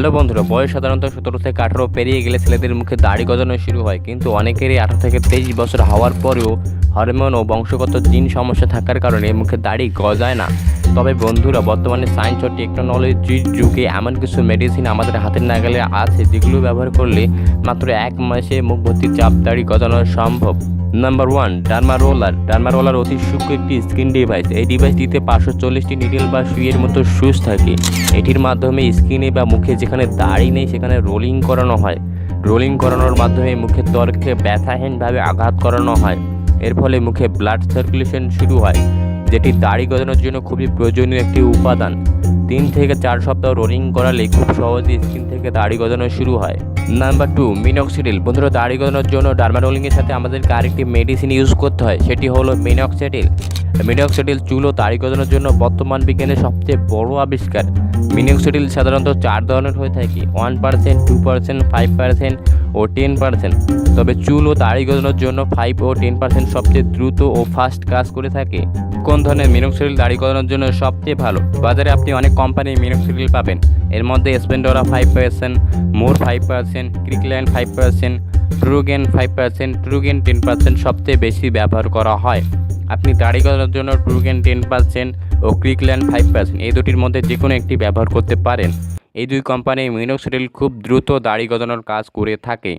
Hello বন্ধুরা, বয়স সাধারণত সতেরো থেকে আঠারো পেরিয়ে গেলে ছেলেদের মুখে দাড়ি গজানো শুরু হয়। কিন্তু অনেকেরই আঠারো থেকে তেইশ বছর হওয়ার পরেও হরমোন ও বংশগত জিন সমস্যা থাকার কারণে মুখে দাড়ি গজায় না। তবে বন্ধুরা, বর্তমানে সায়েন্স ও টেকনোলজির যুগে এমন কিছু মেডিসিন আমাদের হাতের নাগালে আছে যেগুলো ব্যবহার করলে মাত্র এক মাসে মুখ ভর্তি চাপ দাড়ি গজানো সম্ভব। Number one derma roller derma roller অতি সূক্ষ্ম একটি স্কিন ডিভাইস এই ডিভাইসটিতে পাঁচশো চল্লিশটি নিডেল বা সুইয়ের মতো সুচ থাকে। এটির মাধ্যমে স্কিনে বা মুখে যেখানে দাড়ি নেই, সেখানে রোলিং করানো হয়। রোলিং করানোর মাধ্যমে মুখের তর্কে ব্যথাহীনভাবে আঘাত করানো হয়। এর ফলে মুখে ব্লাড সার্কুলেশন শুরু হয়, যেটি দাড়ি গজানোর জন্য খুবই প্রয়োজনীয় একটি উপাদান। তিন থেকে চার সপ্তাহ রোলিং করালে খুব সহজেই স্কিন থেকে দাড়ি গজানো শুরু হয়। নাম্বার টু মিনক্সিডিল বন্ধুরা, দাড়ি গজানোর জন্য ডার্মা রোলিংয়ের সাথে আমাদেরকে আরেকটি মেডিসিন ইউজ করতে হয়, সেটি হলো মিনক্সিডিল মিনক্সিডিল চুল ও দাড়ি গজানোর জন্য বর্তমান বিজ্ঞানের সবচেয়ে বড় আবিষ্কার। মিনক্সিডিল সাধারণত চার ধরনের হয়ে থাকে one percent two percent five percent ও টেন পার্সেন্ট তবে চুল ও দাড়ি গজানোর জন্য ফাইভ ও টেন পার্সেন্ট সবচেয়ে দ্রুত ও ফাস্ট কাজ করে থাকে। কোন ধরনের মিনক্সিডিল দাড়ি গজানোর জন্য সবচেয়ে ভালো? বাজারে আপনি অনেক কোম্পানির মিনক্সিডিল পাবেন। এর মধ্যে স্পেন্ডোরা ফাইভ পার্সেন্ট মোর five percent Kirkland five percent Tugain five percent Tugain ten percent সবচেয়ে বেশি ব্যবহার করা হয়। আপনি দাড়ি গজানোর জন্য ট্রুগেন টেন পার্সেন্ট ও ক্রিকল্যান্ড ফাইভ পার্সেন্ট এই দুটির মধ্যে যে কোনো একটি ব্যবহার করতে পারেন। এই দুই কোম্পানি মিনোক্সিডিল খুব দ্রুত দাড়ি গজানোর কাজ করে থাকে।